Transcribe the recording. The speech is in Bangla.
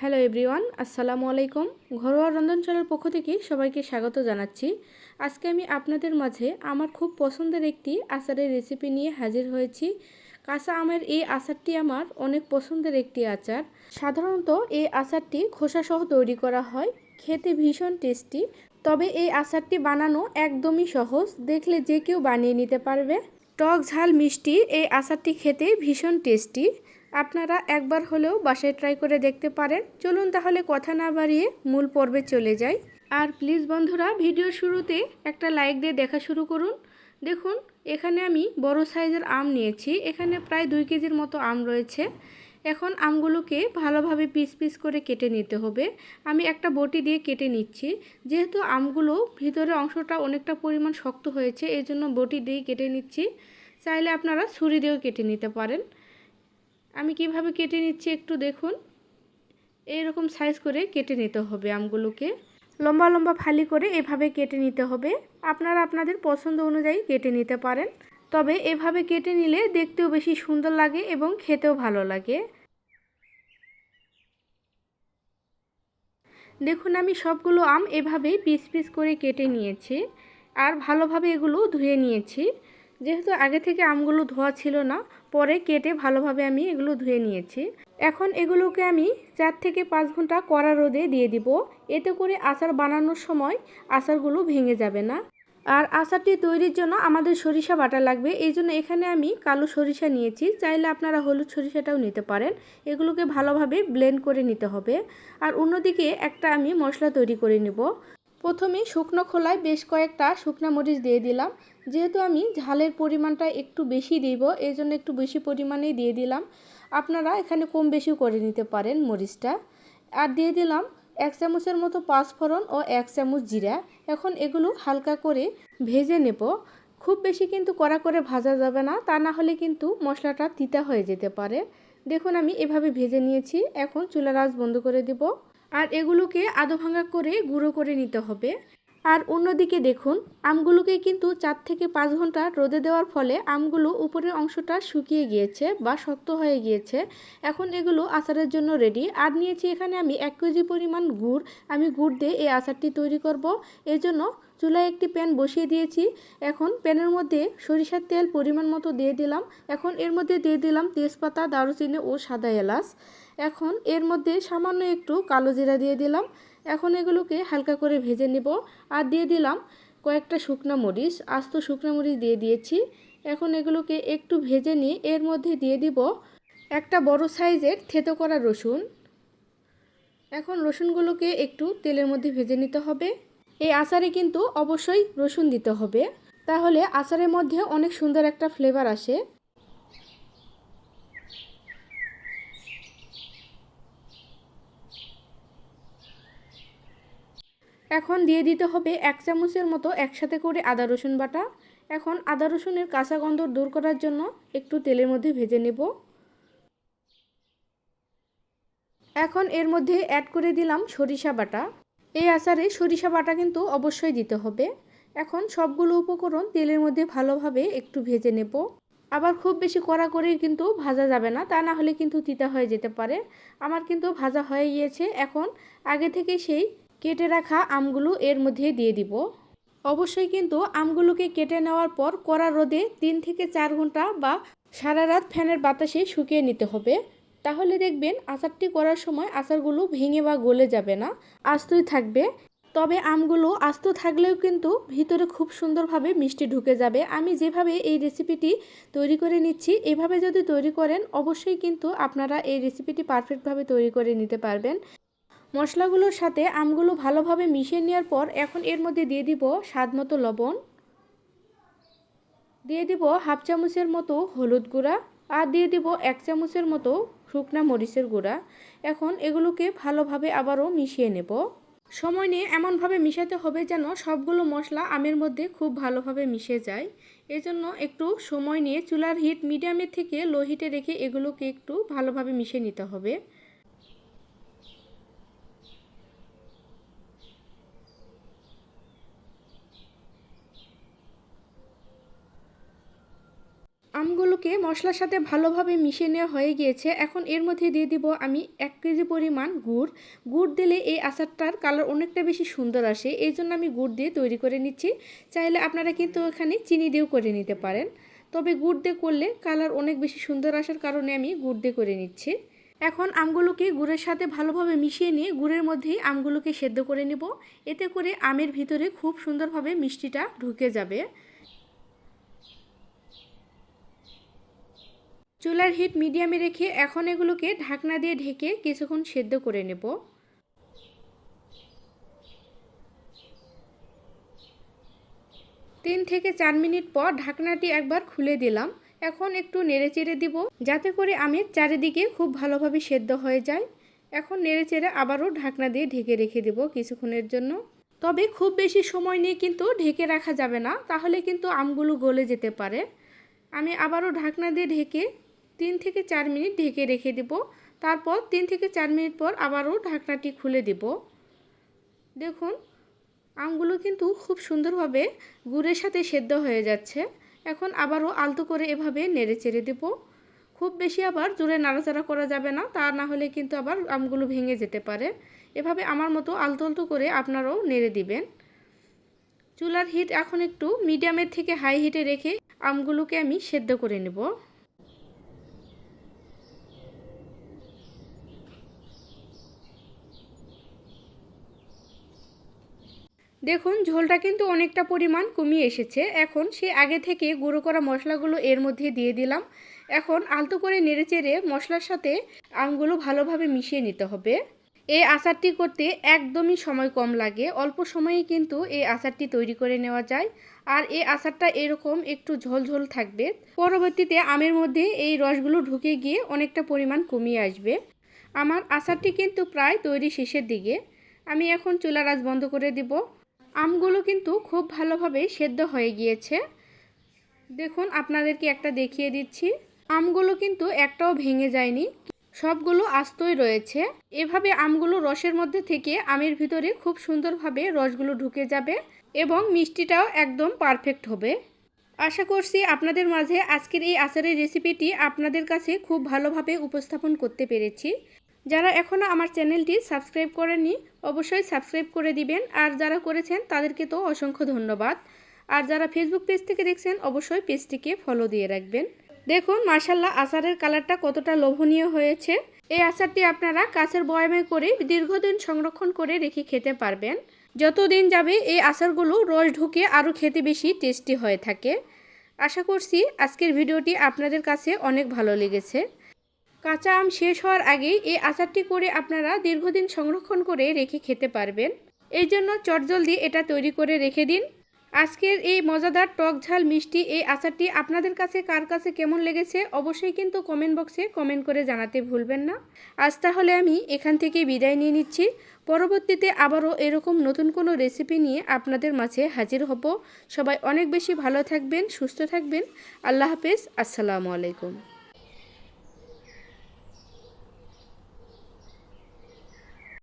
হ্যালো এভরিওয়ান, আসসালামু আলাইকুম। ঘরোয়া রন্ধনশালার পক্ষ থেকে সবাইকে স্বাগত জানাচ্ছি। আজকে আমি আপনাদের মাঝে আমার খুব পছন্দের একটি আচারের রেসিপি নিয়ে হাজির হয়েছি। কাঁচা আমের এই আচারটি আমার অনেক পছন্দের একটি আচার। সাধারণত এই আচারটি খোসাসহ তৈরি করা হয়, খেতে ভীষণ টেস্টি। তবে এই আচারটি বানানো একদমই সহজ, দেখলে যে কেউ বানিয়ে নিতে পারবে। টক ঝাল মিষ্টি এই আচারটি খেতে ভীষণ টেস্টি। আপনারা একবার হলেও বাসায় ট্রাই করে দেখতে পারেন। চলুন তাহলে কথা না বাড়িয়ে মূল পর্বে চলে যাই। আর প্লিজ বন্ধুরা ভিডিও শুরুতে একটা লাইক দিয়ে দেখা শুরু করুন। দেখুন, এখানে আমি বড় সাইজের আম নিয়েছি। এখানে প্রায় দুই কেজির মতো আম রয়েছে। এখন আমগুলোকে ভালোভাবে পিস পিস করে কেটে নিতে হবে। আমি একটা বটি দিয়ে কেটে নিচ্ছি। যেহেতু আমগুলো ভিতরে অংশটা অনেকটা পরিমাণ শক্ত হয়েছে এই জন্য বটি দিয়ে কেটে নিচ্ছি। চাইলে আপনারা ছুরি দিয়েও কেটে নিতে পারেন। আমি কীভাবে কেটে নিচ্ছি একটু দেখুন। এইরকম সাইজ করে কেটে নিতে হবে আমগুলোকে। লম্বা লম্বা ফালি করে এভাবে কেটে নিতে হবে। আপনারা আপনাদের পছন্দ অনুযায়ী কেটে নিতে পারেন। তবে এভাবে কেটে নিলে দেখতেও বেশি সুন্দর লাগে এবং খেতেও ভালো লাগে। দেখুন আমি সবগুলো আম এভাবেই পিস পিস করে কেটে নিয়েছি। আর ভালোভাবে এগুলো ধুয়ে নিয়েছি। যেহেতু আগে থেকে আমগুলো ধোয়া ছিল না, পরে কেটে ভালোভাবে আমি এগুলো ধুয়ে নিয়েছি। এখন এগুলোকে আমি চার থেকে পাঁচ ঘণ্টা কড়া রোদে দিয়ে দিব। এতে করে আচার বানানোর সময় আচারগুলো ভেঙে যাবে না। আর আচারটি তৈরির জন্য আমাদের সরিষা বাটা লাগবে। এই জন্য এখানে আমি কালো সরিষা নিয়েছি। চাইলে আপনারা হলুদ সরিষাটাও নিতে পারেন। এগুলোকে ভালোভাবে ব্লেন্ড করে নিতে হবে। আর অন্যদিকে একটা আমি মশলা তৈরি করে নেব। প্রথমে শুকনো খোলায় বেশ কয়েকটা শুকনো মরিচ দিয়ে দিলাম। যেহেতু আমি ঝালের পরিমাণটা একটু বেশি দিব এই জন্য একটু বেশি পরিমাণেই দিয়ে দিলাম। আপনারা এখানে কম বেশি করে নিতে পারেন মরিচটা। আর দিয়ে দিলাম এক চামচের মতো পাঁচফোড়ন ও এক চামচ জিরা। এখন এগুলো হালকা করে ভেজে নেব। খুব বেশি কিন্তু কড়া করে ভাজা যাবে না, তা না হলে কিন্তু মশলাটা তিতা হয়ে যেতে পারে। দেখুন আমি এভাবে ভেজে নিয়েছি, এখন চুলার আঁচ বন্ধ করে দেব। আর এগুলোকে আদো ভাঙা করে গুঁড়ো করে নিতে হবে। আর অন্যদিকে দেখুন, আমগুলোকে কিন্তু চার থেকে পাঁচ ঘণ্টা রোদে দেওয়ার ফলে আমগুলো উপরের অংশটা শুকিয়ে গিয়েছে বা শক্ত হয়ে গিয়েছে। এখন এগুলো আচারের জন্য রেডি আর নিয়েছি এখানে আমি এক কেজি পরিমাণ গুড়। আমি গুড় দিয়ে এই আচারটি তৈরি করব। এর জন্য চুলায় একটি প্যান বসিয়ে দিয়েছি। এখন প্যানের মধ্যে সরিষার তেল পরিমাণ মতো দিয়ে দিলাম। এখন এর মধ্যে দিয়ে দিলাম তেজপাতা, দারুচিনি ও সাদা এলাচ। এখন এর মধ্যে সামান্য একটু কালো জিরা দিয়ে দিলাম। এখন এগুলোকে হালকা করে ভেজে নেব। আর দিয়ে দিলাম কয়েকটা শুকনো মরিচ। আস্ত শুকনো মরিচ দিয়ে দিয়েছি। এখন এগুলোকে একটু ভেজে নিয়ে এর মধ্যে দিয়ে দিব একটা বড় সাইজের থেতো করা রসুন। এখন রসুনগুলোকে একটু তেলের মধ্যে ভেজে নিতে হবে। এই আচারে কিন্তু অবশ্যই রসুন দিতে হবে। তাহলে আচারের মধ্যে অনেক সুন্দর একটা ফ্লেভার আসে। এখন দিয়ে দিতে হবে এক চামচের মতো একসাথে করে আদা রসুন বাটা। এখন আদা রসুনের কাঁচা গন্ধ দূর করার জন্য একটু তেলের মধ্যে ভেজে নেব। এখন এর মধ্যে অ্যাড করে দিলাম সরিষা বাটা। এই আচারে সরিষা বাটা কিন্তু অবশ্যই দিতে হবে। এখন সবগুলো উপকরণ তেলের মধ্যে ভালোভাবে একটু ভেজে নেব। আবার খুব বেশি কড়া করে কিন্তু ভাজা যাবে না, তা না হলে কিন্তু তিতা হয়ে যেতে পারে। আমার কিন্তু ভাজা হয়ে গিয়েছে, এখন আগে থেকে সেই কেটে রাখা আমগুলো এর মধ্যে দিয়ে দিব। অবশ্যই কিন্তু আমগুলোকে কেটে নেওয়ার পর কড়া রোদে তিন থেকে চার ঘণ্টা বা সারা রাত ফ্যানের বাতাসে শুকিয়ে নিতে হবে। তাহলে দেখবেন আচারটি করার সময় আচারগুলো ভেঙে বা গলে যাবে না, আস্তই থাকবে। তবে আমগুলো আস্ত থাকলেও কিন্তু ভিতরে খুব সুন্দরভাবে মিষ্টি ঢুকে যাবে। আমি যেভাবে এই রেসিপিটি তৈরি করে নিচ্ছি, এভাবে যদি তৈরি করেন অবশ্যই কিন্তু আপনারা এই রেসিপিটি পারফেক্টভাবে তৈরি করে নিতে পারবেন। মশলাগুলোর সাথে আমগুলো ভালোভাবে মিশিয়ে নেওয়ার পর এখন এর মধ্যে দিয়ে দিব স্বাদ মতো লবণ। দিয়ে দিব হাফ চামচের মতো হলুদ গুঁড়া আর দিয়ে দিব এক চামচের মতো শুকনা মরিচের গুঁড়া। এখন এগুলোকে ভালোভাবে আবারও মিশিয়ে নেব। সময় নিয়ে এমনভাবে মিশাতে হবে যেন সবগুলো মশলা আমের মধ্যে খুব ভালোভাবে মিশে যায়। এজন্য একটু সময় নিয়ে চুলার হিট মিডিয়ামের থেকে লো হিটে রেখে এগুলোকে একটু ভালোভাবে মিশিয়ে নিতে হবে। আমগুলোকে মশলার সাথে ভালোভাবে মিশিয়ে নেওয়া হয়ে গিয়েছে। এখন এর মধ্যে দিয়ে দিব আমি এক কেজি পরিমাণ গুড়। গুড় দিলে এই আচারটার কালার অনেকটা বেশি সুন্দর আসে। এই জন্য আমি গুড় দিয়ে তৈরি করে নিচ্ছি। চাইলে আপনারা কিন্তু এখানে চিনি দিয়েও করে নিতে পারেন। তবে গুড় দিয়ে করলে কালার অনেক বেশি সুন্দর আসার কারণে আমি গুড় দিয়ে করে নিচ্ছি। এখন আমগুলোকে গুড়ের সাথে ভালোভাবে মিশিয়ে নিয়ে গুড়ের মধ্যেই আমগুলোকে সেদ্ধ করে নেব। এতে করে আমের ভিতরে খুব সুন্দরভাবে মিষ্টিটা ঢুকে যাবে। চুলার হিট মিডিয়ামে রেখে এখন এগুলোকে ঢাকনা দিয়ে ঢেকে কিছুক্ষণ সেদ্ধ করে নেব। তিন থেকে চার মিনিট পর ঢাকনাটি একবার খুলে দিলাম। এখন একটু নেড়ে চেড়ে দিব, যাতে করে আমের চারিদিকে খুব ভালোভাবে সেদ্ধ হয়ে যায়। এখন নেড়ে চেড়ে আবারও ঢাকনা দিয়ে ঢেকে রেখে দেব কিছুক্ষণের জন্য। তবে খুব বেশি সময় নিয়ে কিন্তু ঢেকে রাখা যাবে না, তাহলে কিন্তু আমগুলো গলে যেতে পারে। আমি আবারও ঢাকনা দিয়ে ঢেকে তিন থেকে চার মিনিট ঢেকে রেখে দেব। তারপর তিন থেকে চার মিনিট পর আবারও ঢাকনাটি খুলে দেব। দেখুন আমগুলো কিন্তু খুব সুন্দরভাবে গুড়ের সাথে সেদ্ধ হয়ে যাচ্ছে। এখন আবারও আলতো করে এভাবে নেড়ে চেড়ে দেব। খুব বেশি আবার জোরে নাড়াচাড়া করা যাবে না, তা না হলে কিন্তু আবার আমগুলো ভেঙে যেতে পারে। এভাবে আমার মতো আলতো আলতো করে আপনারাও নেড়ে দিবেন। চুলার হিট এখন একটু মিডিয়ামের থেকে হাই হিটে রেখে আমগুলোকে আমি সেদ্ধ করে নেব। দেখুন, ঝোলটা কিন্তু অনেকটা পরিমাণ কমিয়ে এসেছে। এখন সে আগে থেকে গুঁড়ো করা মশলাগুলো এর মধ্যে দিয়ে দিলাম। এখন আলতো করে নেড়েচেড়ে মশলার সাথে আমগুলো ভালোভাবে মিশিয়ে নিতে হবে। এই আচারটি করতে একদমই সময় কম লাগে। অল্প সময়ে কিন্তু এই আচারটি তৈরি করে নেওয়া যায়। আর এই আচারটা এরকম একটু ঝোল ঝোল থাকবে। পরবর্তীতে আমের মধ্যে এই রসগুলো ঢুকে গিয়ে অনেকটা পরিমাণ কমিয়ে আসবে। আমার আচারটি কিন্তু প্রায় তৈরি শেষের দিকে। আমি এখন চুলার আজ বন্ধ করে দিব। আমগুলো কিন্তু খুব ভালোভাবে সেদ্ধ হয়ে গিয়েছে। দেখুন, আপনাদেরকে একটা দেখিয়ে দিচ্ছি। আমগুলো কিন্তু একটাও ভেঙে যায়নি। সবগুলো আস্তই রয়েছে। এভাবে আমগুলো রসের মধ্যে থেকে আমের ভিতরে খুব সুন্দরভাবে রসগুলো ঢুকে যাবে এবং মিষ্টিটাও একদম পারফেক্ট হবে। আশা করছি আপনাদের মাঝে আজকের এই আচারের রেসিপিটি আপনাদের কাছে খুব ভালোভাবে উপস্থাপন করতে পেরেছি। যারা এখনও আমার চ্যানেলটি সাবস্ক্রাইব করেননি, অবশ্যই সাবস্ক্রাইব করে দিবেন। আর যারা করেছেন, তাদেরকে তো অসংখ্য ধন্যবাদ। আর যারা ফেসবুক পেজ থেকে দেখছেন, অবশ্যই পেজটিকে ফলো দিয়ে রাখবেন। দেখুন মার্শাল্লাহ আচারের কালারটা কতটা লোভনীয় হয়েছে। এই আচারটি আপনারা কাছের বয়ামে করে দীর্ঘদিন সংরক্ষণ করে রেখে খেতে পারবেন। যতদিন যাবে, এই আচারগুলো রস ঢুকে আরও খেতে বেশি টেস্টি হয়ে থাকে। আশা করছি, আজকের ভিডিওটি আপনাদের কাছে অনেক ভালো লেগেছে। কাঁচা আম শেষ হওয়ার আগেই এই আচারটি করে আপনারা দীর্ঘদিন সংরক্ষণ করে রেখে খেতে পারবেন। এই জন্য চটজলদি এটা তৈরি করে রেখে দিন। আজকের এই মজাদার টক ঝাল মিষ্টি এই আচারটি আপনাদের কাছে কার কাছে কেমন লেগেছে অবশ্যই কিন্তু কমেন্ট বক্সে কমেন্ট করে জানাতে ভুলবেন না। আজ তাহলে আমি এখান থেকে বিদায় নিয়ে নিচ্ছি। পরবর্তীতে আবারও এরকম নতুন কোনো রেসিপি নিয়ে আপনাদের মাঝে হাজির হব। সবাই অনেক বেশি ভালো থাকবেন, সুস্থ থাকবেন। আল্লাহ হাফেজ। আসসালামু আলাইকুম।